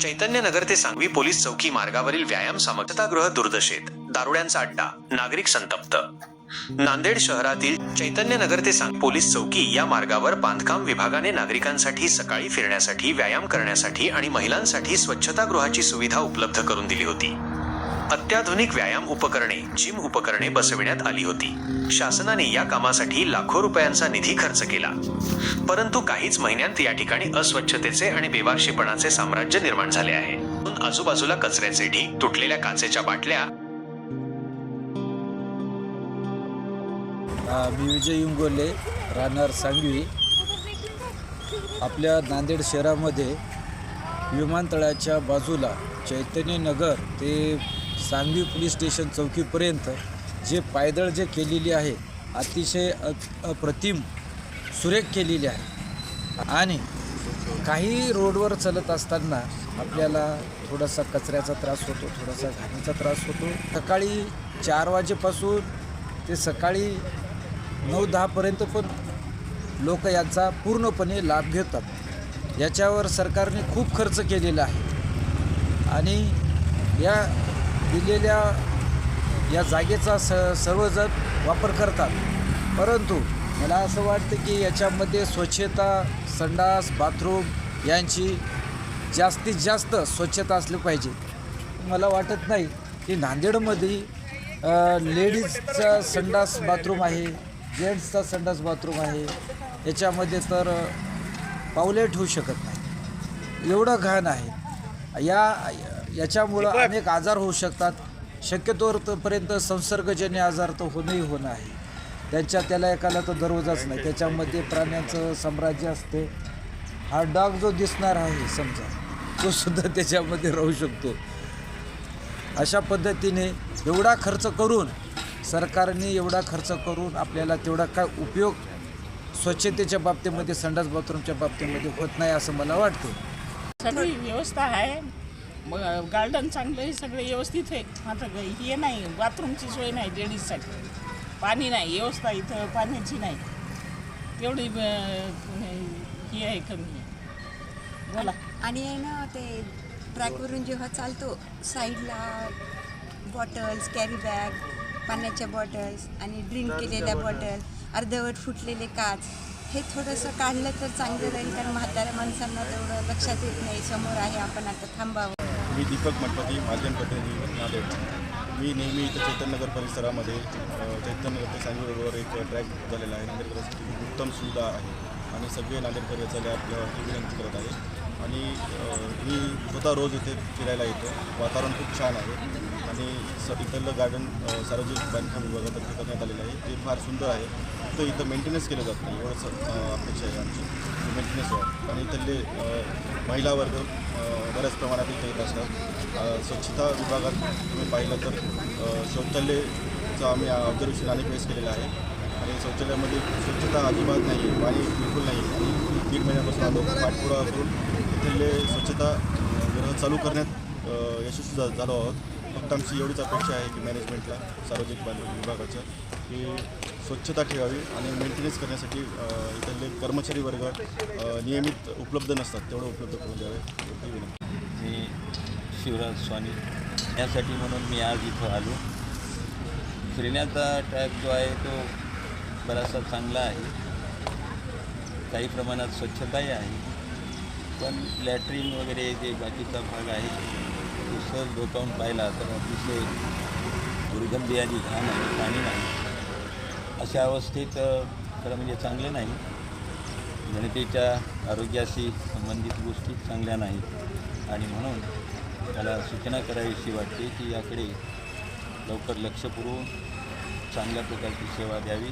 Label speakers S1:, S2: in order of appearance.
S1: चैतन्यनगर ते सांगवी पोलीस चौकी मार्गावरील व्यायाम समर्थतागृह दुर्दशेत. दारुड्यांचा अड्डा. नागरिक संतप्त. नांदेड शहरातील चैतन्यनगर ते सांग पोलीस चौकी या मार्गावर बांधकाम विभागाने नागरिकांसाठी सकाळी फिरण्यासाठी व्यायाम करण्यासाठी आणि महिलांसाठी स्वच्छतागृहाची सुविधा उपलब्ध करून दिली होती. अत्याधुनिक व्यायाम उपकरणे जिम उपकरणे बसविण्यात आली होती. शासनाने या कामासाठी लाखो रुपयांचा निधी खर्च केला. परंतु काहीच महिन्यांत या ठिकाणी अस्वच्छतेचे आणि बेवारशीपणाचे साम्राज्य निर्माण झाले आहे. आजूबाजूला कचऱ्याचे ढीग तुटलेल्या काचेच्या बाटल्या
S2: मी विजय इंगोले राहणार सांगवी. आपल्या नांदेड शहरामध्ये विमानतळाच्या बाजूला चैतन्य नगर ते सांगवी पोलीस स्टेशन चौकीपर्यंत जे पायदळ जे केलेली आहे अतिशय अप्रतिम सुरेख केलेली आहे. आणि काही रोडवर चालत असताना आपल्याला थोडासा कचऱ्याचा त्रास होतो थोडासा घाणीचा त्रास होतो. सकाळी चार वाजेपासून ते सकाळी नऊ दहापर्यंत पण लोक याचा पूर्णपणे लाभ घेतात. याच्यावर सरकारने खूप खर्च केलेला आहे. आणि या दिलेल्या या जागेचा स सर्वजण वापर करतात. परंतु मला असं वाटतं की याच्यामध्ये स्वच्छता संडास बाथरूम यांची जास्तीत जास्त स्वच्छता असली पाहिजे. मला वाटत नाही की नांदेडमध्ये लेडीजचा संडास बाथरूम आहे जेंट्सचा संडास बाथरूम आहे याच्यामध्ये तर पावले ठेवू शकत नाही. एवढं घाण आहे. या याच्यामुळं अनेक आजार होऊ शकतात. शक्यतोवरपर्यंत संसर्गजन्य आजार तर होणंही होणं आहे त्यांच्या त्याला एकाला तर दररोजाच नाही. त्याच्यामध्ये प्राण्यांचं साम्राज्य असते. हा डॉग जो दिसणार आहे समजा तो सुद्धा त्याच्यामध्ये राहू शकतो. अशा पद्धतीने एवढा खर्च करून सरकारने एवढा खर्च करून आपल्याला तेवढा काय उपयोग स्वच्छतेच्या बाबतीमध्ये संडास बाथरूमच्या बाबतीमध्ये होत नाही असं मला वाटतं.
S3: सगळी व्यवस्था आहे. मग गार्डन चांगलं आहे सगळं व्यवस्थित आहे. आता हे नाही बाथरूमची सोय नाही लेडीजसाठी. पाणी नाही व्यवस्था इथं पाण्याची नाही. तेवढी ही आहे कमी आहे. बोला.
S4: आणि आहे ना ते ट्रॅकवरून जेव्हा चालतो साईडला बॉटल्स कॅरी बॅग पाण्याच्या बॉटल्स आणि ड्रिंक केलेल्या बॉटल अर्धवट फुटलेले काच. हे थोडंसं काढलं तर चांगलं राहील कारण म्हाताऱ्या माणसांना तेवढं लक्षात येत नाही. समोर आहे आपण आता थांबावं.
S5: मी दीपक मठपती माध्यम प्रतिनिधी नांदेड. मी नेहमी इथं चैतन्यनगर परिसरामध्ये चैतन्यनगर ते सांगवी रोडवर एक ट्रॅक झालेला आहे. नांदेडकरांसाठी खूप उत्तम सुविधा आहे. आणि सगळे नांदेडकर याचा विनंती करत आहे आणि मी स्वतः रोज इथे फिरायला येतो. वातावरण खूप छान आहे. इथलं गार्डन सार्वजनिक बांधकाम विभागातर्फे करण्यात आलेलं आहे. ते फार सुंदर आहे. तर इथं मेंटेनन्स केलं जात नाही. एवढंच अपेक्षा आहे आमची. मेंटेनन्स व्हावं आणि इथले महिला वर्ग बऱ्याच प्रमाणात इथे येत असतात. स्वच्छता विभागात तुम्ही पाहिलं तर अ, शौचालयाचं आम्ही ऑब्झर्वेशन अनेक वेळेस केलेलं आहे. आणि शौचालयामध्ये स्वच्छता अजिबात नाही आहे. पाणी बिलकुल नाही आहे. आणि दीड महिन्यापासून आलो पाठपुरा करून इथले स्वच्छता चालू करण्यात यशस्वी झा- झालो आहोत. फक्त आमची एवढीच अपेक्षा आहे की मॅनेजमेंटला सार्वजनिक बांधकाम विभागाच्या की स्वच्छता ठेवावी आणि मेंटेनन्स करण्यासाठी इथले कर्मचारी वर्ग नियमित उपलब्ध नसतात तेवढं उपलब्ध करून द्यावे. एवढी विनंती.
S6: मी शिवराज स्वामी. यासाठी म्हणून मी आज इथं आलो. फिरण्याचा ट्रॅक जो आहे तो बराचसा चांगला आहे. काही प्रमाणात स्वच्छताही आहे. पण लॅट्रिन वगैरे जे बाकीचा भाग आहे सहज डोकावून पाहिला तर अतिशय दुर्गंधी आणि घाण आहे पाणी नाही. अशा अवस्थेत खरं म्हणजे चांगले नाही. जनतेच्या आरोग्याशी संबंधित गोष्टी चांगल्या नाहीत. आणि म्हणून मला सूचना करावीशी वाटते की याकडे लवकर लक्ष पुरवून चांगल्या प्रकारची सेवा द्यावी.